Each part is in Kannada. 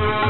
ನಾನು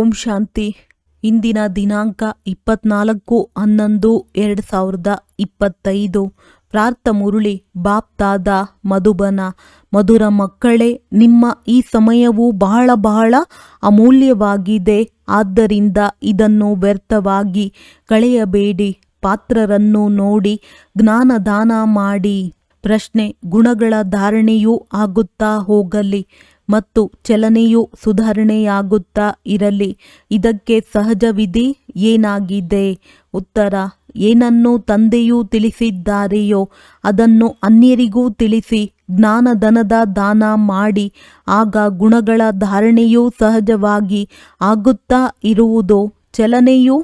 ಓಂ ಶಾಂತಿ. ಇಂದಿನ ದಿನಾಂಕ ಇಪ್ಪತ್ನಾಲ್ಕು ಹನ್ನೊಂದು ಎರಡು ಸಾವಿರದ ಇಪ್ಪತ್ತೈದು. ಪ್ರಾರ್ಥ ಮುರುಳಿ ಬಾಪ್ತಾದ ಮಧುಬನ. ಮಧುರ ಮಕ್ಕಳೇ, ನಿಮ್ಮ ಈ ಸಮಯವು ಬಹಳ ಬಹಳ ಅಮೂಲ್ಯವಾಗಿದೆ. ಆದ್ದರಿಂದ ಇದನ್ನು ವ್ಯರ್ಥವಾಗಿ ಕಳೆಯಬೇಡಿ. ಪಾತ್ರರನ್ನು ನೋಡಿ, ಜ್ಞಾನದಾನ ಮಾಡಿ. ಪ್ರಶ್ನೆ, ಗುಣಗಳ ಧಾರಣೆಯೂ ಆಗುತ್ತಾ ಹೋಗಲಿ. ಮತ್ತು ಚಲನೆಯು ಸುಧಾರಣೆಯಾಗುತ್ತಾ ಇರಲಿ. ಇದಕ್ಕೆ ಸಹಜ ವಿಧಿ ಏನಾಗಿದೆ? ಉತ್ತರ, ಏನನ್ನು ತಂದೆಯು ತಿಳಿಸಿದ್ದಾರೆಯೋ ಅದನ್ನು ಅನ್ಯರಿಗೂ ತಿಳಿಸಿ, ಜ್ಞಾನಧನದ ದಾನ ಮಾಡಿ, ಆಗ ಗುಣಗಳ ಧಾರಣೆಯೂ ಸಹಜವಾಗಿ ಆಗುತ್ತಾ ಇರುವುದು, ಚಲನೆಯು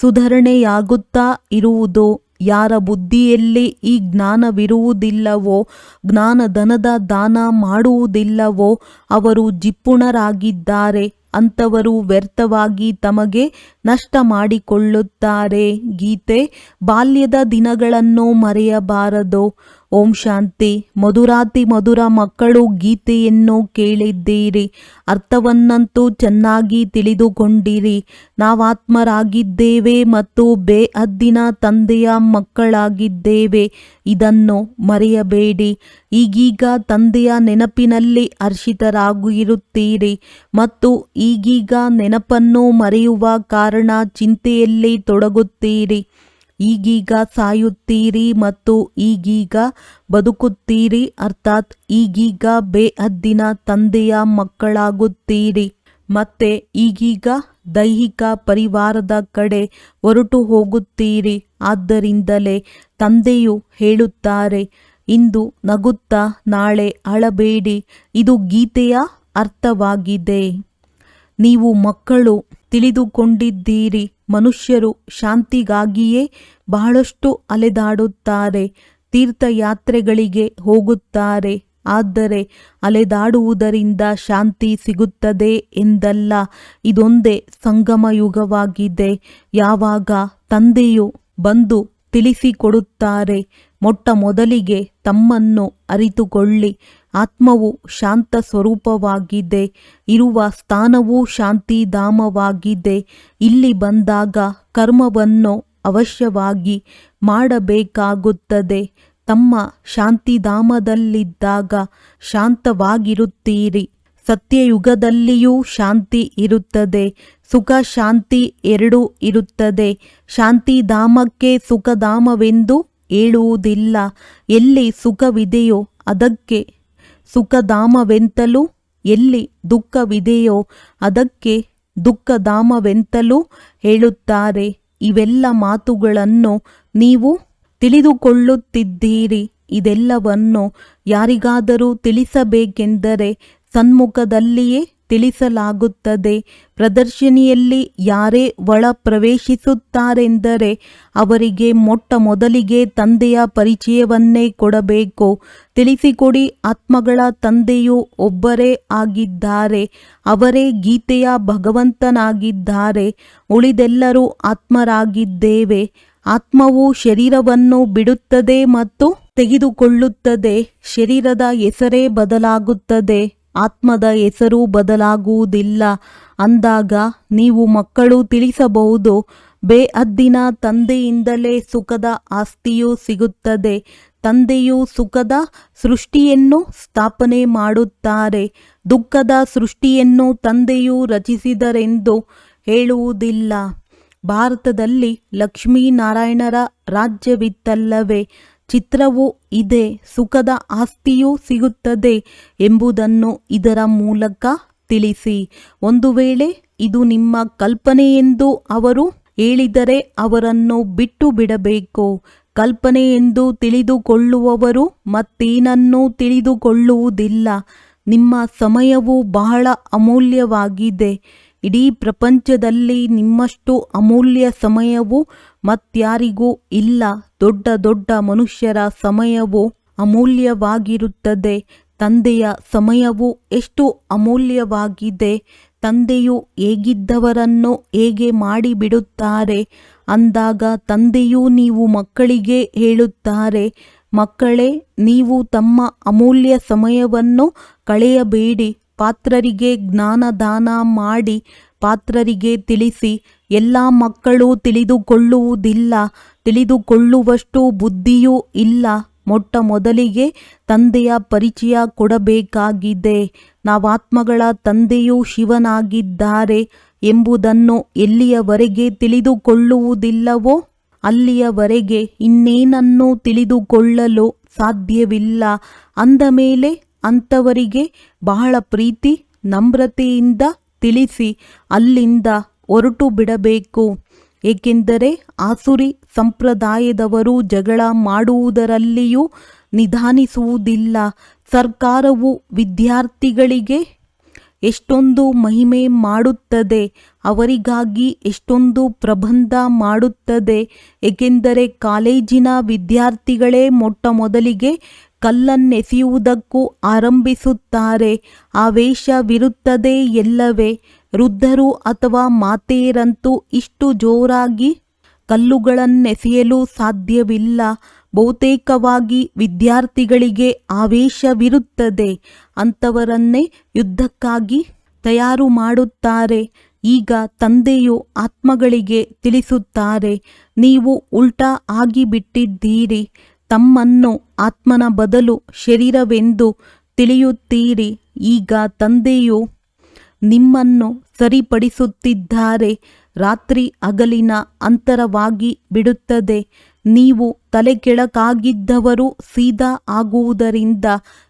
ಸುಧಾರಣೆಯಾಗುತ್ತಾ ಇರುವುದು ಯಾರ ಬುದ್ಧಿಯಲ್ಲಿ ಈ ಜ್ಞಾನವಿರುವುದಿಲ್ಲವೋ, ಜ್ಞಾನಧನದ ದಾನ ಮಾಡುವುದಿಲ್ಲವೋ, ಅವರು ಜಿಪ್ಪುಣರಾಗಿದ್ದಾರೆ ಅಂಥವರು ವ್ಯರ್ಥವಾಗಿ ತಮಗೆ ನಷ್ಟ ಮಾಡಿಕೊಳ್ಳುತ್ತಾರೆ ಗೀತೆ, ಬಾಲ್ಯದ ದಿನಗಳನ್ನು ಮರೆಯಬಾರದು. ಓಂ ಶಾಂತಿ, ಮಧುರಾತಿ ಮಧುರ ಮಕ್ಕಳು ಗೀತೆಯನ್ನು ಕೇಳಿದ್ದೀರಿ. ಅರ್ಥವನ್ನಂತೂ ಚೆನ್ನಾಗಿ ತಿಳಿದುಕೊಂಡಿರಿ. ನಾವಾತ್ಮರಾಗಿದ್ದೇವೆ ಮತ್ತು ಬೇಹದ್ದಿನ ತಂದೆಯ ಮಕ್ಕಳಾಗಿದ್ದೇವೆ. ಇದನ್ನು ಮರೆಯಬೇಡಿ. ಈಗೀಗ ತಂದೆಯ ನೆನಪಿನಲ್ಲಿ ಹರ್ಷಿತರಾಗಿರುತ್ತೀರಿ ಮತ್ತು ಈಗೀಗ ನೆನಪನ್ನು ಮರೆಯುವ ಕಾರಣ ಚಿಂತೆಯಲ್ಲಿ ತೊಡಗುತ್ತೀರಿ. ಈಗೀಗ ಸಾಯುತ್ತೀರಿ ಮತ್ತು ಈಗೀಗ ಬದುಕುತ್ತೀರಿ, ಅರ್ಥಾತ್ ಈಗೀಗ ಬೇಹದ್ದಿನ ತಂದೆಯ ಮಕ್ಕಳಾಗುತ್ತೀರಿ. ಮತ್ತೆ ಈಗೀಗ ದೈಹಿಕ ಪರಿವಾರದ ಕಡೆ ಹೊರಟು ಹೋಗುತ್ತೀರಿ. ಆದ್ದರಿಂದಲೇ ತಂದೆಯು ಹೇಳುತ್ತಾರೆ, ಇಂದು ನಗುತ್ತಾ ನಾಳೆ ಅಳಬೇಡಿ, ಇದು ಗೀತೆಯ ಅರ್ಥವಾಗಿದೆ. ನೀವು ಮಕ್ಕಳು ತಿಳಿದುಕೊಂಡಿದ್ದೀರಿ ಮನುಷ್ಯರು ಶಾಂತಿಗಾಗಿಯೇ ಬಹಳಷ್ಟು ಅಲೆದಾಡುತ್ತಾರೆ, ತೀರ್ಥಯಾತ್ರೆಗಳಿಗೆ ಹೋಗುತ್ತಾರೆ. ಆದರೆ ಅಲೆದಾಡುವುದರಿಂದ ಶಾಂತಿ ಸಿಗುತ್ತದೆ ಎಂದಲ್ಲ, ಇದೊಂದೇ ಸಂಗಮ ಯುಗವಾಗಿದೆ ಯಾವಾಗ ತಂದೆಯು ಬಂದು ತಿಳಿಸಿಕೊಡುತ್ತಾರೆ ಮೊಟ್ಟ ಮೊದಲಿಗೆ ತಮ್ಮನ್ನು ಅರಿತುಕೊಳ್ಳಿ. ಆತ್ಮವು ಶಾಂತ ಸ್ವರೂಪವಾಗಿದೆ, ಇರುವ ಸ್ಥಾನವೂ ಶಾಂತಿಧಾಮವಾಗಿದೆ. ಇಲ್ಲಿ ಬಂದಾಗ ಕರ್ಮವನ್ನು ಅವಶ್ಯವಾಗಿ ಮಾಡಬೇಕಾಗುತ್ತದೆ. ತಮ್ಮ ಶಾಂತಿಧಾಮದಲ್ಲಿದ್ದಾಗ ಶಾಂತವಾಗಿರುತ್ತೀರಿ. ಸತ್ಯಯುಗದಲ್ಲಿಯೂ ಶಾಂತಿ ಇರುತ್ತದೆ, ಸುಖ ಶಾಂತಿ ಎರಡೂ ಇರುತ್ತದೆ. ಶಾಂತಿಧಾಮಕ್ಕೆ ಸುಖಧಾಮವೆಂದು ಹೇಳುವುದಿಲ್ಲ. ಎಲ್ಲಿ ಸುಖವಿದೆಯೋ ಅದಕ್ಕೆ ಸುಖಧಾಮವೆಂತಲೂ? ಎಲ್ಲಿ ದುಃಖವಿದೆಯೋ ಅದಕ್ಕೆ ದುಃಖಧಾಮವೆಂತಲೂ ಹೇಳುತ್ತಾರೆ. ಇವೆಲ್ಲ ಮಾತುಗಳನ್ನು ನೀವು ತಿಳಿದುಕೊಳ್ಳುತ್ತಿದ್ದೀರಿ. ಇದೆಲ್ಲವನ್ನು ಯಾರಿಗಾದರೂ ತಿಳಿಸಬೇಕೆಂದರೆ ಸನ್ಮುಖದಲ್ಲಿಯೇ ತಿಳಿಸಲಾಗುತ್ತದೆ. ಪ್ರದರ್ಶನಿಯಲ್ಲಿ ಯಾರೇ ಒಳ ಪ್ರವೇಶಿಸುತ್ತಾರೆಂದರೆ ಅವರಿಗೆ ಮೊಟ್ಟ ಮೊದಲಿಗೆ ತಂದೆಯ ಪರಿಚಯವನ್ನೇ ಕೊಡಬೇಕು. ತಿಳಿಸಿಕೊಡಿ, ಆತ್ಮಗಳ ತಂದೆಯು ಒಬ್ಬರೇ ಆಗಿದ್ದಾರೆ, ಅವರೇ ಗೀತೆಯ ಭಗವಂತನಾಗಿದ್ದಾರೆ, ಉಳಿದೆಲ್ಲರೂ ಆತ್ಮರಾಗಿದ್ದೇವೆ. ಆತ್ಮವು ಶರೀರವನ್ನು ಬಿಡುತ್ತದೆ ಮತ್ತು ತೆಗೆದುಕೊಳ್ಳುತ್ತದೆ, ಶರೀರದ ಹೆಸರೇ ಬದಲಾಗುತ್ತದೆ. ಆತ್ಮದ ಹೆಸರು ಬದಲಾಗುವುದಿಲ್ಲ. ಅಂದಾಗ ನೀವು ಮಕ್ಕಳು ತಿಳಿಸಬಹುದು ಬೇಅದ್ದಿನ ತಂದೆಯಿಂದಲೇ ಸುಖದ ಆಸ್ತಿಯು ಸಿಗುತ್ತದೆ. ತಂದೆಯು ಸುಖದ ಸೃಷ್ಟಿಯನ್ನು ಸ್ಥಾಪನೆ ಮಾಡುತ್ತಾರೆ. ದುಃಖದ ಸೃಷ್ಟಿಯನ್ನು ತಂದೆಯು ರಚಿಸಿದರೆಂದು ಹೇಳುವುದಿಲ್ಲ. ಭಾರತದಲ್ಲಿ ಲಕ್ಷ್ಮೀನಾರಾಯಣರ ರಾಜ್ಯವಿತ್ತಲ್ಲವೇ? ಚಿತ್ರವೂ ಇದೆ, ಸುಖದ ಆಸ್ತಿಯೂ ಸಿಗುತ್ತದೆ ಎಂಬುದನ್ನು ಇದರ ಮೂಲಕ ತಿಳಿಸಿ. ಒಂದು ವೇಳೆ ಇದು ನಿಮ್ಮ ಕಲ್ಪನೆ ಎಂದು ಅವರು ಹೇಳಿದರೆ ಅವರನ್ನು ಬಿಟ್ಟು ಬಿಡಬೇಕು. ಕಲ್ಪನೆ ಎಂದು ತಿಳಿದುಕೊಳ್ಳುವವರು ಮತ್ತೇನನ್ನೂ ತಿಳಿದುಕೊಳ್ಳುವುದಿಲ್ಲ. ನಿಮ್ಮ ಸಮಯವು ಬಹಳ ಅಮೂಲ್ಯವಾಗಿದೆ. ಇಡೀ ಪ್ರಪಂಚದಲ್ಲಿ ನಿಮ್ಮಷ್ಟು ಅಮೂಲ್ಯ ಸಮಯವು ಮತ್ಯಾರಿಗೂ ಇಲ್ಲ. ದೊಡ್ಡ ದೊಡ್ಡ ಮನುಷ್ಯರ ಸಮಯವು ಅಮೂಲ್ಯವಾಗಿರುತ್ತದೆ. ತಂದೆಯ ಸಮಯವು ಎಷ್ಟು ಅಮೂಲ್ಯವಾಗಿದೆ. ತಂದೆಯು ಹೇಗಿದ್ದವರನ್ನು ಹೇಗೆ ಮಾಡಿಬಿಡುತ್ತಾರೆ. ಅಂದಾಗ ತಂದೆಯು ನೀವು ಮಕ್ಕಳಿಗೆ ಹೇಳುತ್ತಾರೆ, ಮಕ್ಕಳೇ, ನೀವು ತಮ್ಮ ಅಮೂಲ್ಯ ಸಮಯವನ್ನು ಕಳೆಯಬೇಡಿ. ಪಾತ್ರರಿಗೆ ಜ್ಞಾನದಾನ ಮಾಡಿ, ಪಾತ್ರರಿಗೆ ತಿಳಿಸಿ, ಎಲ್ಲ ಮಕ್ಕಳು ತಿಳಿದುಕೊಳ್ಳುವುದಿಲ್ಲ, ತಿಳಿದುಕೊಳ್ಳುವಷ್ಟು ಬುದ್ಧಿಯೂ ಇಲ್ಲ. ಮೊಟ್ಟ ಮೊದಲಿಗೆ ತಂದೆಯ ಪರಿಚಯ ಕೊಡಬೇಕಾಗಿದೆ. ನಾವಾತ್ಮಗಳ ತಂದೆಯು ಶಿವನಾಗಿದ್ದಾರೆ ಎಂಬುದನ್ನು ಎಲ್ಲಿಯವರೆಗೆ ತಿಳಿದುಕೊಳ್ಳುವುದಿಲ್ಲವೋ, ಅಲ್ಲಿಯವರೆಗೆ ಇನ್ನೇನನ್ನೂ ತಿಳಿದುಕೊಳ್ಳಲು ಸಾಧ್ಯವಿಲ್ಲ. ಅಂದ ಮೇಲೆ ಅಂಥವರಿಗೆ ಬಹಳ ಪ್ರೀತಿ, ನಮ್ರತೆಯಿಂದ ತಿಳಿಸಿ ಅಲ್ಲಿಂದ ಹೊರಟು ಬಿಡಬೇಕು. ಏಕೆಂದರೆ ಆಸುರಿ ಸಂಪ್ರದಾಯದವರು ಜಗಳ ಮಾಡುವುದರಲ್ಲಿಯೂ ನಿಧಾನಿಸುವುದಿಲ್ಲ. ಸರ್ಕಾರವು ವಿದ್ಯಾರ್ಥಿಗಳಿಗೆ ಎಷ್ಟೊಂದು ಮಹಿಮೆ ಮಾಡುತ್ತದೆ, ಅವರಿಗಾಗಿ ಎಷ್ಟೊಂದು ಪ್ರಬಂಧ ಮಾಡುತ್ತದೆ. ಏಕೆಂದರೆ ಕಾಲೇಜಿನ ವಿದ್ಯಾರ್ಥಿಗಳೇ ಮೊಟ್ಟ ಮೊದಲಿಗೆ ಕಲ್ಲನ್ನೆಸೆಯುವುದಕ್ಕೂ ಆರಂಭಿಸುತ್ತಾರೆ. ಆವೇಶವಿರುತ್ತದೆ ಎಲ್ಲವೇ? ವೃದ್ಧರು ಅಥವಾ ಮಾತೆಯರಂತೂ ಇಷ್ಟು ಜೋರಾಗಿ ಕಲ್ಲುಗಳನ್ನೆಸೆಯಲು ಸಾಧ್ಯವಿಲ್ಲ. ಬಹುತೇಕವಾಗಿ ವಿದ್ಯಾರ್ಥಿಗಳಿಗೆ ಆವೇಶವಿರುತ್ತದೆ. ಅಂಥವರನ್ನೇ ಯುದ್ಧಕ್ಕಾಗಿ ತಯಾರು ಮಾಡುತ್ತಾರೆ. ಈಗ ತಂದೆಯು ಆತ್ಮಗಳಿಗೆ ತಿಳಿಸುತ್ತಾರೆ, ನೀವು ಉಲ್ಟಾ ಆಗಿಬಿಟ್ಟಿದ್ದೀರಿ. ತಮ್ಮನ್ನು ಆತ್ಮನ ಬದಲು ಶರೀರವೆಂದು ತಿಳಿಯುತ್ತೀರಿ. ಈಗ ತಂದೆಯು ನಿಮ್ಮನ್ನು ಸರಿಪಡಿಸುತ್ತಿದ್ದಾರೆ. ರಾತ್ರಿ ಹಗಲಿನ ಅಂತರವಾಗಿ ಬಿಡುತ್ತದೆ. ನೀವು ತಲೆ ಕೆಳಕಾಗಿದ್ದವರು ಸೀದಾ ಆಗುವುದರಿಂದ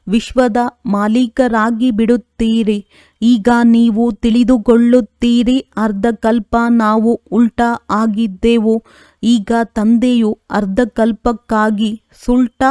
ವಿಶ್ವದ ಮಾಲೀಕರಾಗಿ ಬಿಡುತ್ತೀರಿ. ಈಗ ನೀವು ತಿಳಿದುಕೊಳ್ಳುತ್ತೀರಿ. ಅರ್ಧಕಲ್ಪ ನಾವು ಉಲ್ಟಾ ಆಗಿದ್ದೆವು. ಈಗ ತಂದೆಯು ಅರ್ಧಕಲ್ಪಕ್ಕಾಗಿ ಸುಲ್ಟ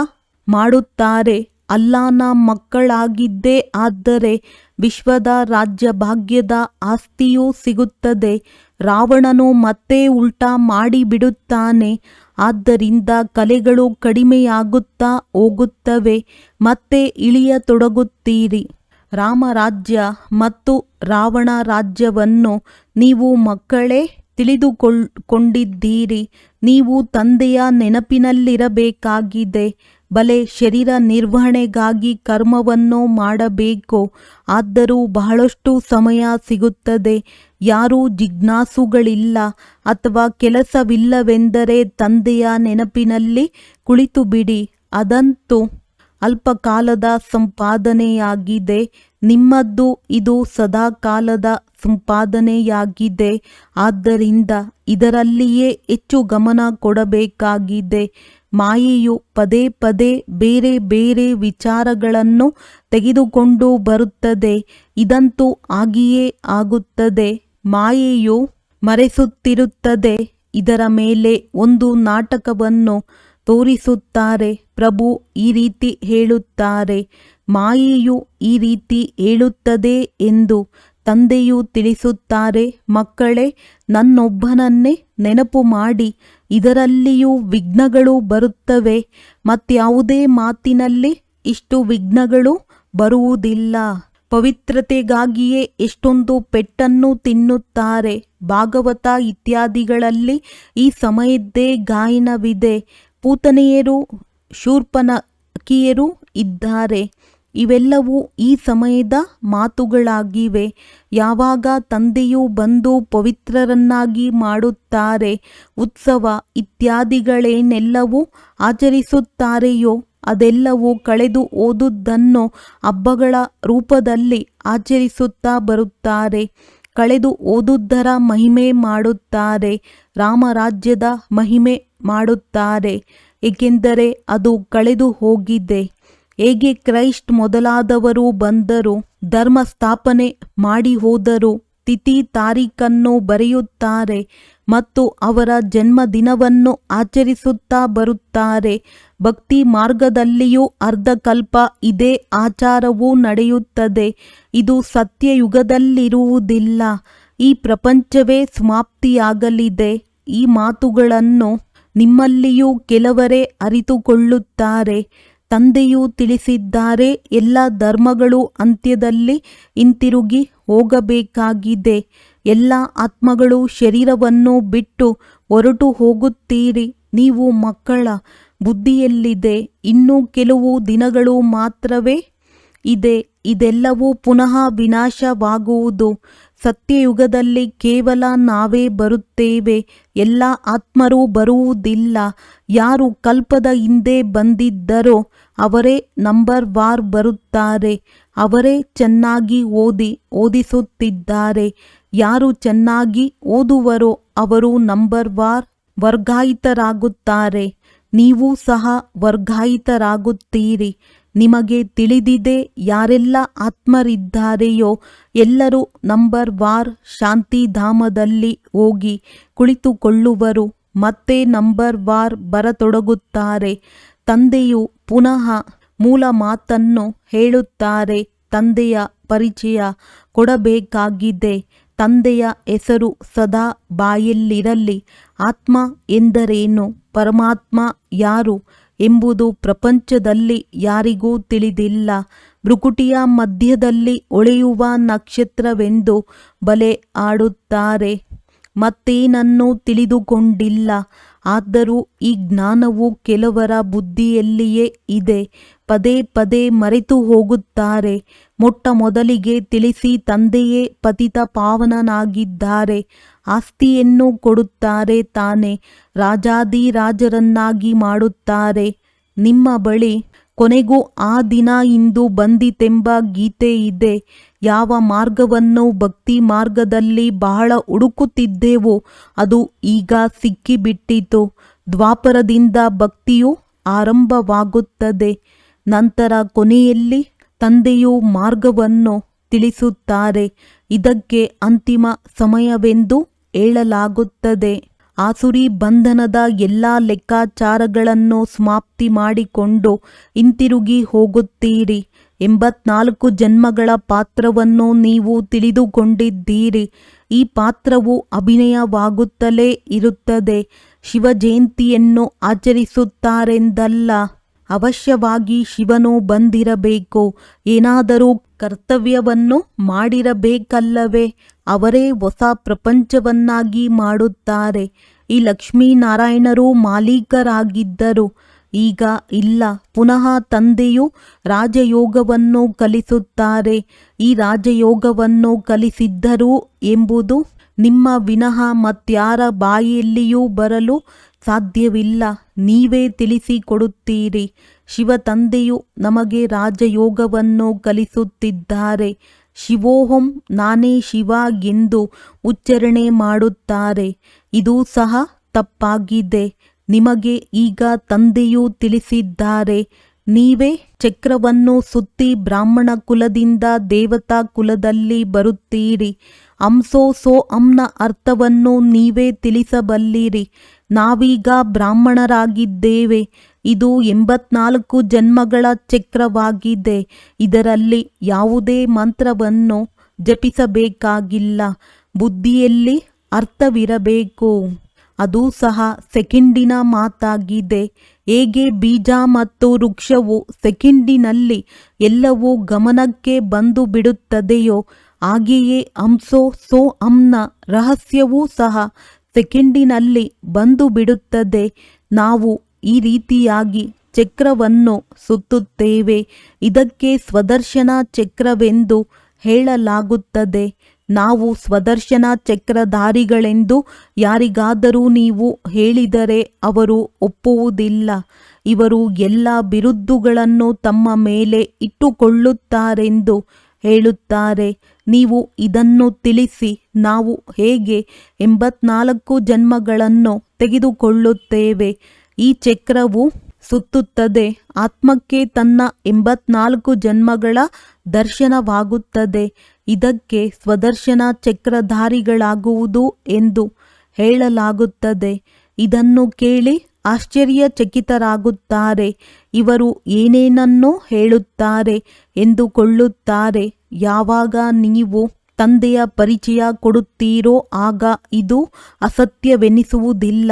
ಮಾಡುತ್ತಾರೆ. ಅಲ್ಲಾನ ಮಕ್ಕಳಾಗಿದ್ದೇ ಆದರೆ ವಿಶ್ವದ ರಾಜ್ಯ ಭಾಗ್ಯದ ಆಸ್ತಿಯೂ ಸಿಗುತ್ತದೆ. ರಾವಣನು ಮತ್ತೆ ಉಲ್ಟಾ ಮಾಡಿಬಿಡುತ್ತಾನೆ. ಆದ್ದರಿಂದ ಕಲೆಗಳು ಕಡಿಮೆಯಾಗುತ್ತಾ ಹೋಗುತ್ತವೆ. ಮತ್ತೆ ಇಳಿಯತೊಡಗುತ್ತೀರಿ. ರಾಮರಾಜ್ಯ ಮತ್ತು ರಾವಣ ರಾಜ್ಯವನ್ನು ನೀವು ಮಕ್ಕಳೇ ತಿಳಿದುಕೊಳ್ಳ ಕೊಂಡಿದ್ದೀರಿ ನೀವು ತಂದೆಯ ನೆನಪಿನಲ್ಲಿರಬೇಕಾಗಿದೆ. ಬಲೆ ಶರೀರ ನಿರ್ವಹಣೆಗಾಗಿ ಕರ್ಮವನ್ನು ಮಾಡಬೇಕು. ಆದರೂ ಬಹಳಷ್ಟು ಸಮಯ ಸಿಗುತ್ತದೆ. ಯಾರೂ ಜಿಜ್ಞಾಸುಗಳಿಲ್ಲ ಅಥವಾ ಕೆಲಸವಿಲ್ಲವೆಂದರೆ ತಂದೆಯ ನೆನಪಿನಲ್ಲಿ ಕುಳಿತು ಬಿಡಿ ಅದಂತೂ ಅಲ್ಪಕಾಲದ ಸಂಪಾದನೆಯಾಗಿದೆ. ನಿಮ್ಮದ್ದು ಇದು ಸದಾಕಾಲದ ಸಂಪಾದನೆಯಾಗಿದೆ. ಆದ್ದರಿಂದ ಇದರಲ್ಲಿಯೇ ಹೆಚ್ಚು ಗಮನ ಕೊಡಬೇಕಾಗಿದೆ. ಮಾಯೆಯು ಪದೇ ಪದೇ ಬೇರೆ ಬೇರೆ ವಿಚಾರಗಳನ್ನು ತೆಗೆದುಕೊಂಡು ಬರುತ್ತದೆ. ಇದಂತೂ ಆಗಿಯೇ ಆಗುತ್ತದೆ. ಮಾಯೆಯು ಮರೆಸುತ್ತಿರುತ್ತದೆ. ಇದರ ಮೇಲೆ ಒಂದು ನಾಟಕವನ್ನು ತೋರಿಸುತ್ತಾರೆ. ಪ್ರಭು ಈ ರೀತಿ ಹೇಳುತ್ತಾರೆ. ಮಾಯೆಯು ಈ ರೀತಿ ಹೇಳುತ್ತದೆ ಎಂದು ತಂದೆಯು ತಿಳಿಸುತ್ತಾರೆ, ಮಕ್ಕಳೇ, ನನ್ನೊಬ್ಬನನ್ನೇ ನೆನಪು ಮಾಡಿ, ಇದರಲ್ಲಿಯೂ ವಿಘ್ನಗಳು ಬರುತ್ತವೆ ಮತ್ಯಾವುದೇ ಮಾತಿನಲ್ಲಿ ಇಷ್ಟು ವಿಘ್ನಗಳು ಬರುವುದಿಲ್ಲ. ಪವಿತ್ರತೆಗಾಗಿಯೇ ಎಷ್ಟೊಂದು ಪೆಟ್ಟನ್ನು ತಿನ್ನುತ್ತಾರೆ, ಭಾಗವತ ಇತ್ಯಾದಿಗಳಲ್ಲಿ ಈ ಸಮಯದ್ದೇ ಗಾಯನವಿದೆ. ಪೂತನೆಯರು, ಶೂರ್ಪನಕಿಯರು ಇದ್ದಾರೆ. ಇವೆಲ್ಲವೂ ಈ ಸಮಯದ ಮಾತುಗಳಾಗಿವೆ. ಯಾವಾಗ ತಂದೆಯು ಬಂದು ಪವಿತ್ರರನ್ನಾಗಿ ಮಾಡುತ್ತಾರೆ, ಉತ್ಸವ ಇತ್ಯಾದಿಗಳೇನೆಲ್ಲವೂ ಆಚರಿಸುತ್ತಾರೆಯೋ, ಅದೆಲ್ಲವೂ ಕಳೆದು ಓದುದನ್ನು ಹಬ್ಬಗಳ ರೂಪದಲ್ಲಿ ಆಚರಿಸುತ್ತಾ ಬರುತ್ತಾರೆ. ಕಳೆದು ಓದುದ್ದರ ಮಹಿಮೆ ಮಾಡುತ್ತಾರೆ, ರಾಮರಾಜ್ಯದ ಮಹಿಮೆ ಮಾಡುತ್ತಾರೆ. ಏಕೆಂದರೆ ಅದು ಕಳೆದು ಹೋಗಿದೆ. ಹೇಗೆ ಕ್ರೈಸ್ಟ್ ಮೊದಲಾದವರು ಬಂದರು ಧರ್ಮ ಸ್ಥಾಪನೆ ಮಾಡಿ ಹೋದರು, ತಿಥಿ ತಾರೀಖನ್ನು ಬರೆಯುತ್ತಾರೆ ಮತ್ತು ಅವರ ಜನ್ಮದಿನವನ್ನು ಆಚರಿಸುತ್ತಾ ಬರುತ್ತಾರೆ. ಭಕ್ತಿ ಮಾರ್ಗದಲ್ಲಿಯೂ ಅರ್ಧಕಲ್ಪ ಇದೇ ಆಚಾರವೂ ನಡೆಯುತ್ತದೆ. ಇದು ಸತ್ಯಯುಗದಲ್ಲಿರುವುದಿಲ್ಲ. ಈ ಪ್ರಪಂಚವೇ ಸಮಾಪ್ತಿಯಾಗಲಿದೆ. ಈ ಮಾತುಗಳನ್ನು ನಿಮ್ಮಲ್ಲಿಯೂ ಕೆಲವರೇ ಅರಿತುಕೊಳ್ಳುತ್ತಾರೆ. ತಂದೆಯು ತಿಳಿಸಿದ್ದಾರೆ, ಎಲ್ಲ ಧರ್ಮಗಳು ಅಂತ್ಯದಲ್ಲಿ ಹಿಂತಿರುಗಿ ಹೋಗಬೇಕಾಗಿದೆ. ಎಲ್ಲ ಆತ್ಮಗಳು ಶರೀರವನ್ನು ಬಿಟ್ಟು ಹೊರಟು ಹೋಗುತ್ತೀರಿ. ನೀವು ಮಕ್ಕಳ ಬುದ್ಧಿಯಲ್ಲಿದೆ. ಇನ್ನೂ ಕೆಲವು ದಿನಗಳು ಮಾತ್ರವೇ ಇದೆ. ಇದೆಲ್ಲವೂ ಪುನಃ ವಿನಾಶವಾಗುವುದು. ಸತ್ಯಯುಗದಲ್ಲಿ ಕೇವಲ ನಾವೇ ಬರುತ್ತೇವೆ. ಎಲ್ಲ ಆತ್ಮರೂ ಬರುವುದಿಲ್ಲ. ಯಾರು ಕಲ್ಪದ ಹಿಂದೆ ಬಂದಿದ್ದರೋ ಅವರೇ ನಂಬರ್ ವಾರ್ ಬರುತ್ತಾರೆ. ಅವರೇ ಚೆನ್ನಾಗಿ ಓದಿ, ಓದಿಸುತ್ತಿದ್ದಾರೆ. ಯಾರು ಚೆನ್ನಾಗಿ ಓದುವರೋ ಅವರು ನಂಬರ್ ವಾರ್ ವರ್ಗಾಯಿತರಾಗುತ್ತಾರೆ. ನೀವು ಸಹ ವರ್ಗಾಯಿತರಾಗುತ್ತೀರಿ. ನಿಮಗೆ ತಿಳಿದಿದೆ ಯಾರೆಲ್ಲ ಆತ್ಮರಿದ್ದಾರೆಯೋ ಎಲ್ಲರೂ ನಂಬರ್ ವಾರ್ ಶಾಂತಿಧಾಮದಲ್ಲಿ ಹೋಗಿ ಕುಳಿತುಕೊಳ್ಳುವರು. ಮತ್ತೆ ನಂಬರ್ ವಾರ್ ಬರತೊಡಗುತ್ತಾರೆ. ತಂದೆಯು ಪುನಃ ಮೂಲ ಮಾತನ್ನು ಹೇಳುತ್ತಾರೆ, ತಂದೆಯ ಪರಿಚಯ ಕೊಡಬೇಕಾಗಿದೆ. ತಂದೆಯ ಹೆಸರು ಸದಾ ಬಾಯಲ್ಲಿರಲಿ. ಆತ್ಮ ಎಂದರೇನು? ಪರಮಾತ್ಮ ಯಾರು ಎಂಬುದು ಪ್ರಪಂಚದಲ್ಲಿ ಯಾರಿಗೂ ತಿಳಿದಿಲ್ಲ. ಭ್ರುಕುಟಿಯ ಮಧ್ಯದಲ್ಲಿ ಒಳೆಯುವ ನಕ್ಷತ್ರವೆಂದು ಬಲೆ ಆಡುತ್ತಾರೆ ಮತ್ತೇನನ್ನೂ ತಿಳಿದುಕೊಂಡಿಲ್ಲ. ಆದರೂ ಈ ಜ್ಞಾನವು ಕೆಲವರ ಬುದ್ಧಿಯಲ್ಲಿಯೇ ಇದೆ. ಪದೇ ಪದೇ ಮರೆತು ಹೋಗುತ್ತಾರೆ. ಮೊಟ್ಟ ಮೊದಲಿಗೆ ತಿಳಿಸಿ ತಂದೆಯೇ ಪತಿತ ಪಾವನನಾಗಿದ್ದಾರೆ. ಆಸ್ತಿಯನ್ನು ಕೊಡುತ್ತಾರೆ ತಾನೆ. ರಾಜಾದಿರಾಜರನ್ನಾಗಿ ಮಾಡುತ್ತಾರೆ. ನಿಮ್ಮ ಬಳಿ ಕೊನೆಗೂ ಆ ದಿನ ಇಂದು ಬಂದಿತೆಂಬ ಗೀತೆ ಇದೆ. ಯಾವ ಮಾರ್ಗವನ್ನು ಭಕ್ತಿ ಮಾರ್ಗದಲ್ಲಿ ಬಹಳ ಹುಡುಕುತ್ತಿದ್ದೇವೋ, ಅದು ಈಗ ಸಿಕ್ಕಿಬಿಟ್ಟಿತು. ದ್ವಾಪರದಿಂದ ಭಕ್ತಿಯು ಆರಂಭವಾಗುತ್ತದೆ. ನಂತರ ಕೊನೆಯಲ್ಲಿ ತಂದೆಯು ಮಾರ್ಗವನ್ನು ತಿಳಿಸುತ್ತಾರೆ. ಇದಕ್ಕೆ ಅಂತಿಮ ಸಮಯವೆಂದು ಹೇಳಲಾಗುತ್ತದೆ. ಆಸುರಿ ಬಂಧನದ ಎಲ್ಲ ಲೆಕ್ಕಾಚಾರಗಳನ್ನು ಸಮಾಪ್ತಿ ಮಾಡಿಕೊಂಡು ಹಿಂತಿರುಗಿ ಹೋಗುತ್ತೀರಿ. ಎಂಬತ್ನಾಲ್ಕು ಜನ್ಮಗಳ ಪಾತ್ರವನ್ನು ನೀವು ತಿಳಿದುಕೊಂಡಿದ್ದೀರಿ. ಈ ಪಾತ್ರವು ಅಭಿನಯವಾಗುತ್ತಲೇ ಇರುತ್ತದೆ. ಶಿವ ಜಯಂತಿಯನ್ನು ಆಚರಿಸುತ್ತಾರೆಂದಲ್ಲ. ಅವಶ್ಯವಾಗಿ ಶಿವನು ಬಂದಿರಬೇಕು. ಏನಾದರೂ ಕರ್ತವ್ಯವನ್ನು ಮಾಡಿರಬೇಕಲ್ಲವೇ? ಅವರೇ ಹೊಸ ಪ್ರಪಂಚವನ್ನಾಗಿ ಮಾಡುತ್ತಾರೆ. ಈ ಲಕ್ಷ್ಮೀನಾರಾಯಣರು ಮಾಲೀಕರಾಗಿದ್ದರು. ಈಗ ಇಲ್ಲ. ಪುನಃ ತಂದೆಯು ರಾಜಯೋಗವನ್ನು ಕಲಿಸುತ್ತಾರೆ. ಈ ರಾಜಯೋಗವನ್ನು ಕಲಿಸಿದ್ದರು ಎಂಬುದು ನಿಮ್ಮ ವಿನಃ ಮತ್ಯಾರ ಬಾಯಿಯಲ್ಲಿಯೂ ಬರಲು ಸಾಧ್ಯವಿಲ್ಲ. ನೀವೇ ತಿಳಿಸಿಕೊಡುತ್ತೀರಿ. ಶಿವ ತಂದೆಯು ನಮಗೆ ರಾಜಯೋಗವನ್ನು ಕಲಿಸುತ್ತಿದ್ದಾರೆ. ಶಿವೋಹಂ ನಾನೇ ಶಿವ ಎಂದು ಉಚ್ಚಾರಣೆ ಮಾಡುತ್ತಾರೆ. ಇದು ಸಹ ತಪ್ಪಾಗಿದೆ. ನಿಮಗೆ ಈಗ ತಂದೆಯು ತಿಳಿಸಿದ್ದಾರೆ, ನೀವೇ ಚಕ್ರವನ್ನು ಸುತ್ತಿ ಬ್ರಾಹ್ಮಣ ಕುಲದಿಂದ ದೇವತಾ ಕುಲದಲ್ಲಿ ಬರುತ್ತೀರಿ. ಅಂಸೋ ಸೋ ಅಂನ ಅರ್ಥವನ್ನು ನೀವೇ ತಿಳಿಸಬಲ್ಲಿರಿ. ನಾವೀಗ ಬ್ರಾಹ್ಮಣರಾಗಿದ್ದೇವೆ. ಇದು ಎಂಬತ್ನಾಲ್ಕು ಜನ್ಮಗಳ ಚಕ್ರವಾಗಿದೆ. ಇದರಲ್ಲಿ ಯಾವುದೇ ಮಂತ್ರವನ್ನು ಜಪಿಸಬೇಕಾಗಿಲ್ಲ. ಬುದ್ಧಿಯಲ್ಲಿ ಅರ್ಥವಿರಬೇಕು. ಅದು ಸಹ ಸೆಕೆಂಡಿನ ಮಾತಾಗಿದೆ. ಹೇಗೆ ಬೀಜ ಮತ್ತು ವೃಕ್ಷವು ಸೆಕೆಂಡಿನಲ್ಲಿ ಎಲ್ಲವೂ ಗಮನಕ್ಕೆ ಬಂದು ಬಿಡುತ್ತದೆಯೋ, ಹಾಗೆಯೇ ಅಂಸೋ ಸೋ ಅಂನ ರಹಸ್ಯವೂ ಸಹ ಸೆಕೆಂಡಿನಲ್ಲಿ ಬಂದು ಬಿಡುತ್ತದೆ. ನಾವು ಈ ರೀತಿಯಾಗಿ ಚಕ್ರವನ್ನು ಸುತ್ತುತ್ತೇವೆ. ಇದಕ್ಕೆ ಸ್ವದರ್ಶನ ಚಕ್ರವೆಂದು ಹೇಳಲಾಗುತ್ತದೆ. ನಾವು ಸ್ವದರ್ಶನ ಚಕ್ರಧಾರಿಗಳೆಂದು ಯಾರಿಗಾದರೂ ನೀವು ಹೇಳಿದರೆ ಅವರು ಒಪ್ಪುವುದಿಲ್ಲ. ಇವರು ಎಲ್ಲ ಬಿರುದ್ದುಗಳನ್ನು ತಮ್ಮ ಮೇಲೆ ಇಟ್ಟುಕೊಳ್ಳುತ್ತಾರೆಂದು ಹೇಳುತ್ತಾರೆ. ನೀವು ಇದನ್ನು ತಿಳಿಸಿ ನಾವು ಹೇಗೆ ಎಂಬತ್ನಾಲ್ಕು ಜನ್ಮಗಳನ್ನು ತೆಗೆದುಕೊಳ್ಳುತ್ತೇವೆ. ಈ ಚಕ್ರವು ಸುತ್ತುತ್ತದೆ. ಆತ್ಮಕ್ಕೆ ತನ್ನ ಎಂಬತ್ನಾಲ್ಕು ಜನ್ಮಗಳ ದರ್ಶನವಾಗುತ್ತದೆ. ಇದಕ್ಕೆ ಸ್ವದರ್ಶನ ಚಕ್ರಧಾರಿಗಳಾಗುವುದು ಎಂದು ಹೇಳಲಾಗುತ್ತದೆ. ಇದನ್ನು ಕೇಳಿ ಆಶ್ಚರ್ಯಚಕಿತರಾಗುತ್ತಾರೆ. ಇವರು ಏನೇನನ್ನೋ ಹೇಳುತ್ತಾರೆ ಎಂದುಕೊಳ್ಳುತ್ತಾರೆ. ಯಾವಾಗ ನೀವು ತಂದೆಯ ಪರಿಚಯ ಕೊಡುತ್ತೀರೋ ಆಗ ಇದು ಅಸತ್ಯವೆನಿಸುವುದಿಲ್ಲ.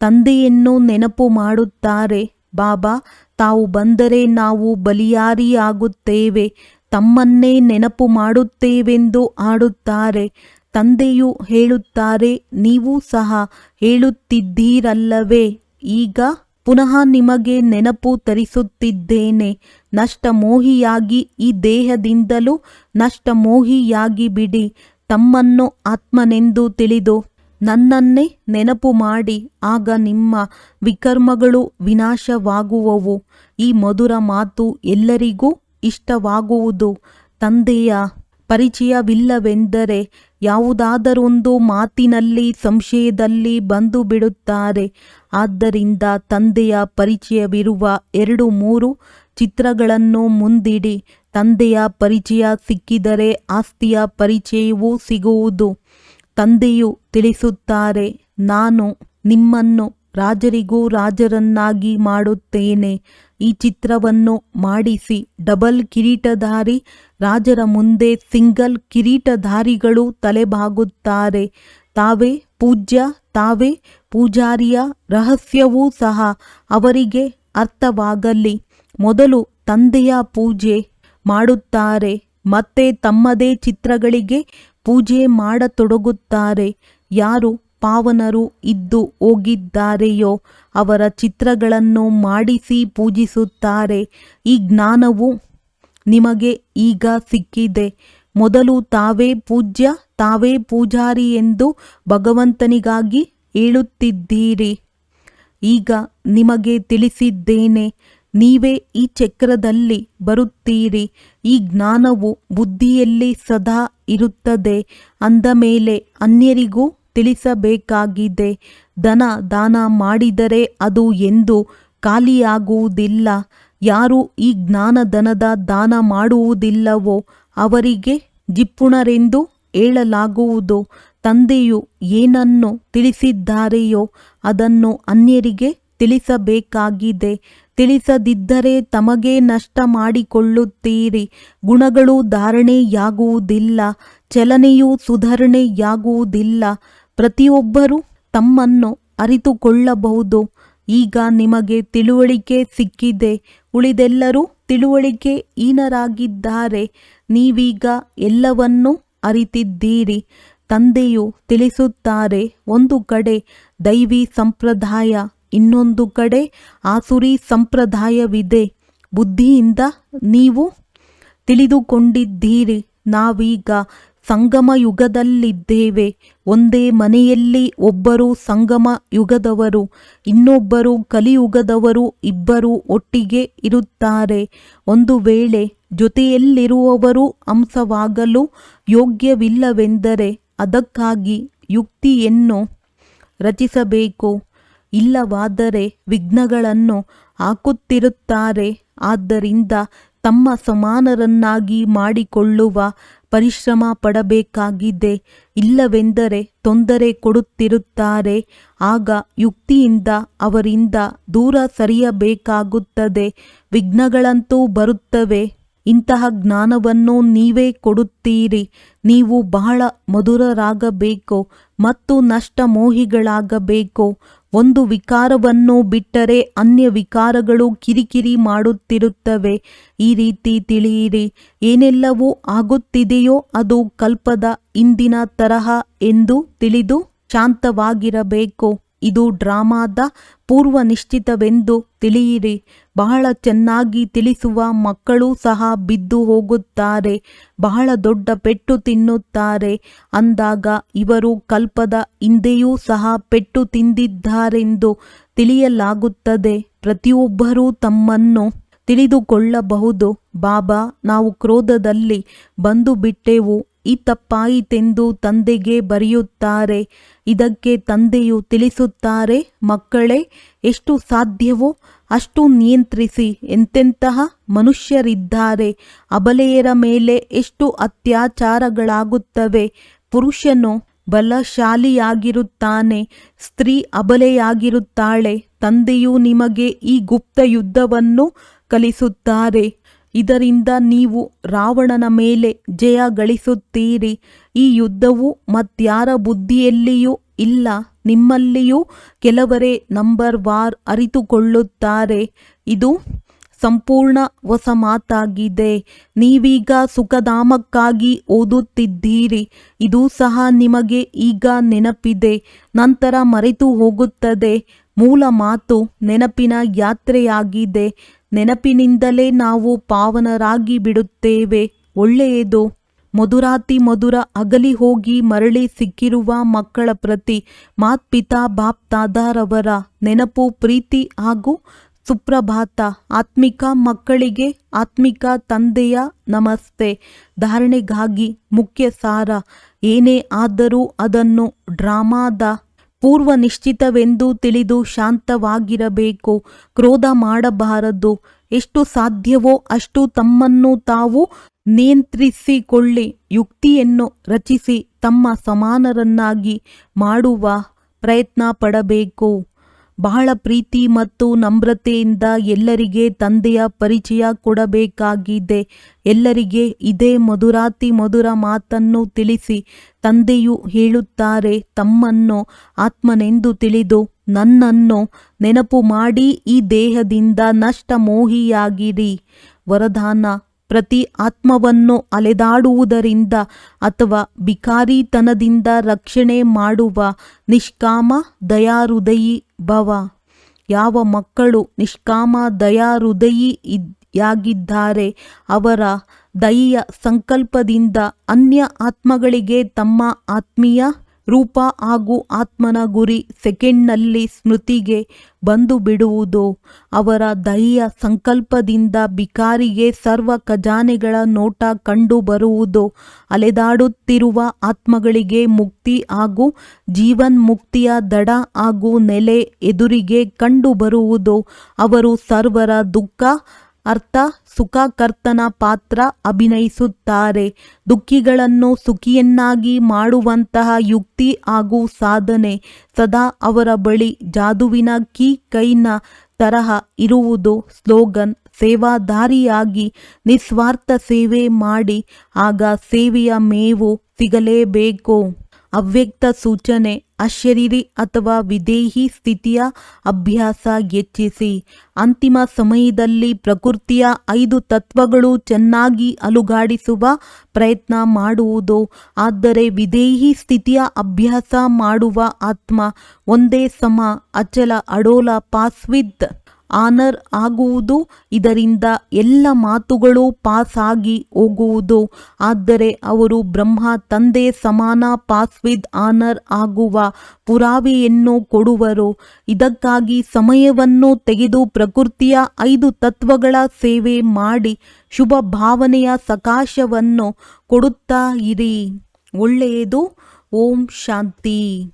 ತಂದೆಯನ್ನು ನೆನಪು ಮಾಡುತ್ತಾರೆ. ಬಾಬಾ, ತಾವು ಬಂದರೆ ನಾವು ಬಲಿಯಾರಿಯಾಗುತ್ತೇವೆ. ತಮ್ಮನ್ನೇ ನೆನಪು ಮಾಡುತ್ತೇವೆಂದು ಆಡುತ್ತಾರೆ ತಂದೆಯು ಹೇಳುತ್ತಾರೆ, ನೀವು ಸಹ ಹೇಳುತ್ತಿದ್ದೀರಲ್ಲವೇ. ಈಗ ಪುನಃ ನಿಮಗೆ ನೆನಪು ತರಿಸುತ್ತಿದ್ದೇನೆ. ನಷ್ಟಮೋಹಿಯಾಗಿ ಈ ದೇಹದಿಂದಲೂ ನಷ್ಟಮೋಹಿಯಾಗಿ ಬಿಡಿ ತಮ್ಮನ್ನು ಆತ್ಮನೆಂದು ತಿಳಿದು ನನ್ನನ್ನೇ ನೆನಪು ಮಾಡಿ. ಆಗ ನಿಮ್ಮ ವಿಕರ್ಮಗಳು ವಿನಾಶವಾಗುವವು. ಈ ಮಧುರ ಮಾತು ಎಲ್ಲರಿಗೂ ಇಷ್ಟವಾಗುವುದು. ತಂದೆಯ ಪರಿಚಯವಿಲ್ಲವೆಂದರೆ ಯಾವುದಾದರೊಂದು ಮಾತಿನಲ್ಲಿ ಸಂಶಯದಲ್ಲಿ ಬಂದು ಬಿಡುತ್ತಾರೆ ಆದ್ದರಿಂದ ತಂದೆಯ ಪರಿಚಯವಿರುವ ಎರಡು ಮೂರು ಚಿತ್ರಗಳನ್ನು ಮುಂದಿಡಿ. ತಂದೆಯ ಪರಿಚಯ ಸಿಕ್ಕಿದರೆ ಆಸ್ತಿಯ ಪರಿಚಯವೂ ಸಿಗುವುದು. ತಂದೆಯು ತಿಳಿಸುತ್ತಾರೆ, ನಾನು ನಿಮ್ಮನ್ನು ರಾಜರಿಗೂ ರಾಜರನ್ನಾಗಿ ಮಾಡುತ್ತೇನೆ. ಈ ಚಿತ್ರವನ್ನು ಮಾಡಿಸಿ ಡಬಲ್ ಕಿರೀಟಧಾರಿ, ರಾಜರ ಮುಂದೆ ಸಿಂಗಲ್ ಕಿರೀಟಧಾರಿಗಳು ತಲೆಬಾಗುತ್ತಾರೆ. ತಾವೇ ಪೂಜ್ಯ, ತಾವೇ ಪೂಜಾರಿಯ ರಹಸ್ಯವೂ ಸಹ ಅವರಿಗೆ ಅರ್ಥವಾಗಲಿ. ಮೊದಲು ತಂದೆಯ ಪೂಜೆ ಮಾಡುತ್ತಾರೆ, ಮತ್ತೆ ತಮ್ಮದೇ ಚಿತ್ರಗಳಿಗೆ ಪೂಜೆ ಮಾಡತೊಡಗುತ್ತಾರೆ. ಯಾರು ಪಾವನರು ಇದ್ದು ಹೋಗಿದ್ದಾರೆಯೋ, ಅವರ ಚಿತ್ರಗಳನ್ನು ಮಾಡಿಸಿ ಪೂಜಿಸುತ್ತಾರೆ. ಈ ಜ್ಞಾನವು ನಿಮಗೆ ಈಗ ಸಿಕ್ಕಿದೆ. ಮೊದಲು ತಾವೇ ಪೂಜ್ಯ, ತಾವೇ ಪೂಜಾರಿ ಎಂದು ಭಗವಂತನಿಗಾಗಿ ಹೇಳುತ್ತಿದ್ದೀರಿ. ಈಗ ನಿಮಗೆ ತಿಳಿಸಿದ್ದೇನೆ, ನೀವೇ ಈ ಚಕ್ರದಲ್ಲಿ ಬರುತ್ತೀರಿ. ಈ ಜ್ಞಾನವು ಬುದ್ಧಿಯಲ್ಲಿ ಸದಾ ಇರುತ್ತದೆ. ಅಂದ ಮೇಲೆ ಅನ್ಯರಿಗೂ ತಿಳಿಸಬೇಕಾಗಿದೆ. ಧನ ದಾನ ಮಾಡಿದರೆ ಅದು ಎಂದು ಖಾಲಿಯಾಗುವುದಿಲ್ಲ. ಯಾರು ಈ ಜ್ಞಾನಧನದ ದಾನ ಮಾಡುವುದಿಲ್ಲವೋ ಅವರಿಗೆ ಜಿಪ್ಪುಣರೆಂದು ಹೇಳಲಾಗುವುದು. ತಂದೆಯು ಏನನ್ನು ತಿಳಿಸಿದ್ದಾರೆಯೋ ಅದನ್ನು ಅನ್ಯರಿಗೆ ತಿಳಿಸಬೇಕಾಗಿದೆ. ತಿಳಿಸದಿದ್ದರೆ ತಮಗೆ ನಷ್ಟ ಮಾಡಿಕೊಳ್ಳುತ್ತೀರಿ. ಗುಣಗಳು ಧಾರಣೆಯಾಗುವುದಿಲ್ಲ, ಚಲನೆಯು ಸುಧಾರಣೆಯಾಗುವುದಿಲ್ಲ. ಪ್ರತಿಯೊಬ್ಬರೂ ತಮ್ಮನ್ನು ಅರಿತುಕೊಳ್ಳಬಹುದು. ಈಗ ನಿಮಗೆ ತಿಳುವಳಿಕೆ ಸಿಕ್ಕಿದೆ. ಉಳಿದೆಲ್ಲರೂ ತಿಳುವಳಿಕೆ ಹೀನರಾಗಿದ್ದಾರೆ. ನೀವೀಗ ಎಲ್ಲವನ್ನೂ ಅರಿತಿದ್ದೀರಿ. ತಂದೆಯು ತಿಳಿಸುತ್ತಾರೆ, ಒಂದು ಕಡೆ ದೈವಿ ಸಂಪ್ರದಾಯ, ಇನ್ನೊಂದು ಕಡೆ ಆಸುರಿ ಸಂಪ್ರದಾಯವಿದೆ. ಬುದ್ಧಿಯಿಂದ ನೀವು ತಿಳಿದುಕೊಂಡಿದ್ದೀರಿ. ನಾವೀಗ ಸಂಗಮ ಯುಗದಲ್ಲಿದ್ದೇವೆ ಒಂದೇ ಮನೆಯಲ್ಲಿ ಒಬ್ಬರು ಸಂಗಮ ಯುಗದವರು ಇನ್ನೊಬ್ಬರು ಕಲಿಯುಗದವರು ಇಬ್ಬರು ಒಟ್ಟಿಗೆ ಇರುತ್ತಾರೆ. ಒಂದು ವೇಳೆ ಜೊತೆಯಲ್ಲಿರುವವರು ಅಂಶವಾಗಲು ಯೋಗ್ಯವಿಲ್ಲವೆಂದರೆ ಅದಕ್ಕಾಗಿ ಯುಕ್ತಿಯನ್ನು ರಚಿಸಬೇಕು. ಇಲ್ಲವಾದರೆ ವಿಘ್ನಗಳನ್ನು ಹಾಕುತ್ತಿರುತ್ತಾರೆ. ಆದ್ದರಿಂದ ತಮ್ಮ ಸಮಾನರನ್ನಾಗಿ ಮಾಡಿಕೊಳ್ಳುವ ಪರಿಶ್ರಮ ಪಡಬೇಕಾಗಿದೆ. ಇಲ್ಲವೆಂದರೆ ತೊಂದರೆ ಕೊಡುತ್ತಿರುತ್ತಾರೆ. ಆಗ ಯುಕ್ತಿಯಿಂದ ಅವರಿಂದ ದೂರ ಸರಿಯಬೇಕಾಗುತ್ತದೆ. ವಿಘ್ನಗಳಂತೂ ಬರುತ್ತವೆ. ಇಂತಹ ಜ್ಞಾನವನ್ನು ನೀವೇ ಕೊಡುತ್ತೀರಿ. ನೀವು ಬಹಳ ಮಧುರರಾಗಬೇಕು ಮತ್ತು ನಷ್ಟ ಮೋಹಿಗಳಾಗಬೇಕು ಒಂದು ವಿಕಾರವನ್ನು ಬಿಟ್ಟರೆ ಅನ್ಯ ವಿಕಾರಗಳು ಕಿರಿಕಿರಿ ಮಾಡುತ್ತಿರುತ್ತವೆ. ಈ ರೀತಿ ತಿಳಿಯಿರಿ. ಏನೆಲ್ಲವೂ ಆಗುತ್ತಿದೆಯೋ ಅದು ಕಲ್ಪದ ಇಂದಿನ ತರಹ ಎಂದು ತಿಳಿದು ಶಾಂತವಾಗಿರಬೇಕು. ಇದು ಡ್ರಾಮಾದ ಪೂರ್ವ ನಿಶ್ಚಿತವೆಂದು ತಿಳಿಯಿರಿ. ಬಹಳ ಚೆನ್ನಾಗಿ ತಿಳಿಸುವ ಮಕ್ಕಳು ಸಹ ಬಿದ್ದು ಹೋಗುತ್ತಾರೆ. ಬಹಳ ದೊಡ್ಡ ಪೆಟ್ಟು ತಿನ್ನುತ್ತಾರೆ. ಅಂದಾಗ ಇವರು ಕಲ್ಪದ ಹಿಂದೆಯೂ ಸಹ ಪೆಟ್ಟು ತಿಂದಿದ್ದಾರೆಂದು ತಿಳಿಯಲಾಗುತ್ತದೆ. ಪ್ರತಿಯೊಬ್ಬರೂ ತಮ್ಮನ್ನು ತಿಳಿದುಕೊಳ್ಳಬಹುದು. ಬಾಬಾ, ನಾವು ಕ್ರೋಧದಲ್ಲಿ ಬಂದು ಬಿಟ್ಟೆವು. ಈ ತಪ್ಪಾಯಿತೆಂದು ತಂದೆಗೆ ಬರೆಯುತ್ತಾರೆ. ಇದಕ್ಕೆ ತಂದೆಯು ತಿಳಿಸುತ್ತಾರೆ, ಮಕ್ಕಳೇ, ಎಷ್ಟು ಸಾಧ್ಯವೋ ಅಷ್ಟು ನಿಯಂತ್ರಿಸಿ. ಎಂತೆಂತಹ ಮನುಷ್ಯರಿದ್ದಾರೆ. ಅಬಲೆಯರ ಮೇಲೆ ಎಷ್ಟು ಅತ್ಯಾಚಾರಗಳಾಗುತ್ತವೆ. ಪುರುಷನು ಬಲಶಾಲಿಯಾಗಿರುತ್ತಾನೆ, ಸ್ತ್ರೀ ಅಬಲೆಯಾಗಿರುತ್ತಾಳೆ. ತಂದೆಯು ನಿಮಗೆ ಈ ಗುಪ್ತ ಯುದ್ಧವನ್ನು ಕಲಿಸುತ್ತಾರೆ. ಇದರಿಂದ ನೀವು ರಾವಣನ ಮೇಲೆ ಜಯ ಗಳಿಸುತ್ತೀರಿ. ಈ ಯುದ್ಧವು ಮತ್ಯಾರ ಬುದ್ಧಿಯಲ್ಲಿಯೂ ಇಲ್ಲ, ನಿಮ್ಮಲ್ಲಿಯೂ ಕೆಲವರೇ ನಂಬರ್ ವಾರ್ ಅರಿತುಕೊಳ್ಳುತ್ತಾರೆ. ಇದು ಸಂಪೂರ್ಣ ಹೊಸ ಮಾತಾಗಿದೆ ನೀವೀಗ ಸುಖಧಾಮಕ್ಕಾಗಿ ಓದುತ್ತಿದ್ದೀರಿ. ಇದು ಸಹ ನಿಮಗೆ ಈಗ ನೆನಪಿದೆ. ನಂತರ ಮರೆತು ಹೋಗುತ್ತದೆ. ಮೂಲ ಮಾತು ನೆನಪಿನ ಯಾತ್ರೆಯಾಗಿದೆ. ನೆನಪಿನಿಂದಲೇ ನಾವು ಪಾವನರಾಗಿ ಬಿಡುತ್ತೇವೆ. ಒಳ್ಳೆಯದು. ಮಧುರಾತಿ ಮಧುರ ಅಗಲಿ ಹೋಗಿ ಮರಳಿ ಸಿಕ್ಕಿರುವ ಮಕ್ಕಳ ಪ್ರತಿ ಮಾತ್ಪಿತಾ ಬಾಪ್ ತಾದಾರವರ ನೆನಪು, ಪ್ರೀತಿ ಹಾಗೂ ಸುಪ್ರಭಾತ. ಆತ್ಮಿಕ ಮಕ್ಕಳಿಗೆ ಆತ್ಮಿಕ ತಂದೆಯ ನಮಸ್ತೆ. ಧಾರಣೆಗಾಗಿ ಮುಖ್ಯ ಸಾರ. ಏನೇ ಆದರೂ ಅದನ್ನು ಡ್ರಾಮಾದ ಪೂರ್ವ ನಿಶ್ಚಿತವೆಂದು ತಿಳಿದು ಶಾಂತವಾಗಿರಬೇಕು. ಕ್ರೋಧ ಮಾಡಬಾರದು. ಎಷ್ಟು ಸಾಧ್ಯವೋ ಅಷ್ಟು ತಮ್ಮನ್ನು ತಾವು ನಿಯಂತ್ರಿಸಿಕೊಳ್ಳಿ. ಯುಕ್ತಿಯನ್ನು ರಚಿಸಿ ತಮ್ಮ ಸಮಾನರನ್ನಾಗಿ ಮಾಡುವ ಪ್ರಯತ್ನ ಪಡಬೇಕು. ಬಹಳ ಪ್ರೀತಿ ಮತ್ತು ನಮ್ರತೆಯಿಂದ ಎಲ್ಲರಿಗೆ ತಂದೆಯ ಪರಿಚಯ ಕೊಡಬೇಕಾಗಿದೆ. ಎಲ್ಲರಿಗೆ ಇದೇ ಮಧುರಾತಿ ಮಧುರ ಮಾತನ್ನು ತಿಳಿಸಿ ತಂದೆಯು ಹೇಳುತ್ತಾರೆ, ತಮ್ಮನ್ನು ಆತ್ಮನೆಂದು ತಿಳಿದು ನನ್ನನ್ನು ನೆನಪು ಮಾಡಿ ಈ ದೇಹದಿಂದ ನಷ್ಟ ಮೋಹಿಯಾಗಿರಿ ವರದಾನ, ಪ್ರತಿ ಆತ್ಮವನ್ನು ಅಲೆದಾಡುವುದರಿಂದ ಅಥವಾ ಬಿಕಾರಿತನದಿಂದ ರಕ್ಷಣೆ ಮಾಡುವ ನಿಷ್ಕಾಮ ದಯಾಹೃದಯಿ ಭವ. ಯಾವ ಮಕ್ಕಳು ನಿಷ್ಕಾಮ ದಯಾಹೃದಯಿ ಯಾಗಿದ್ದಾರೆ ಅವರ ದಯಿಯ ಸಂಕಲ್ಪದಿಂದ ಅನ್ಯ ಆತ್ಮಗಳಿಗೆ ತಮ್ಮ ಆತ್ಮೀಯ ರೂಪ ಹಾಗೂ ಆತ್ಮನ ಗುರಿ ಸೆಕೆಂಡ್ನಲ್ಲಿ ಸ್ಮೃತಿಗೆ ಬಂದು ಬಿಡುವುದು, ಅವರ ದಯೆಯ ಸಂಕಲ್ಪದಿಂದ ಬಿಕಾರಿಗೆ ಸರ್ವ ಖಜಾನೆಗಳ ನೋಟ ಕಂಡು ಬರುವುದು, ಅಲೆದಾಡುತ್ತಿರುವ ಆತ್ಮಗಳಿಗೆ ಮುಕ್ತಿ ಹಾಗೂ ಜೀವನ್ಮುಕ್ತಿಯ ದಡ ಹಾಗೂ ನೆಲೆ ಎದುರಿಗೆ ಕಂಡು ಬರುವುದು, ಅವರು ಸರ್ವರ ದುಃಖ ಅರ್ಥ ಸುಖಕರ್ತನ ಪಾತ್ರ ಅಭಿನಯಿಸುತ್ತಾರೆ. ದುಃಖಿಗಳನ್ನು ಸುಖಿಯನ್ನಾಗಿ ಮಾಡುವಂತಹ ಯುಕ್ತಿ ಹಾಗೂ ಸಾಧನೆ ಸದಾ ಅವರ ಬಳಿ ಜಾದುವಿನ ಕೀ ಕೈನ ತರಹ ಇರುವುದು ಸ್ಲೋಗನ್. ಸೇವಾದಾರಿಯಾಗಿ ನಿಸ್ವಾರ್ಥ ಸೇವೆ ಮಾಡಿ ಆಗ ಸೇವೆಯ ಮೇವು ಸಿಗಲೇಬೇಕು. ಅವ್ಯಕ್ತ ಸೂಚನೆ ಅಶರೀರಿ ಅಥವಾ ವಿದೇಹಿ ಸ್ಥಿತಿಯ ಅಭ್ಯಾಸ ಹೆಚ್ಚಿಸಿ. ಅಂತಿಮ ಸಮಯದಲ್ಲಿ ಪ್ರಕೃತಿಯ ಐದು ತತ್ವಗಳು ಚೆನ್ನಾಗಿ ಅಲುಗಾಡಿಸುವ ಪ್ರಯತ್ನ ಮಾಡುವುದು. ಆದರೆ ವಿದೇಹಿ ಸ್ಥಿತಿಯ ಅಭ್ಯಾಸ ಮಾಡುವ ಆತ್ಮ ಒಂದೇ ಸಮ, ಅಚಲ ಅಡೋಲ ಪಾಸ್ವಿದ್ ಆನರ್ ಆಗುವುದು, ಇದರಿಂದ ಎಲ್ಲ ಮಾತುಗಳು ಪಾಸಾಗಿ ಹೋಗುವುದು. ಆದರೆ ಅವರು ಬ್ರಹ್ಮ ತಂದೆ ಸಮಾನ ಪಾಸ್ ವಿದ್ ಆನರ್ ಆಗುವ ಪುರಾವೆಯನ್ನು ಕೊಡುವರು. ಇದಕ್ಕಾಗಿ ಸಮಯವನ್ನು ತೆಗೆದು ಪ್ರಕೃತಿಯ ಐದು ತತ್ವಗಳ ಸೇವೆ ಮಾಡಿ ಶುಭ ಭಾವನೆಯ ಸಕಾಶವನ್ನು ಕೊಡುತ್ತಾ ಇರಿ. ಒಳ್ಳೆಯದು. ಓಂ ಶಾಂತಿ.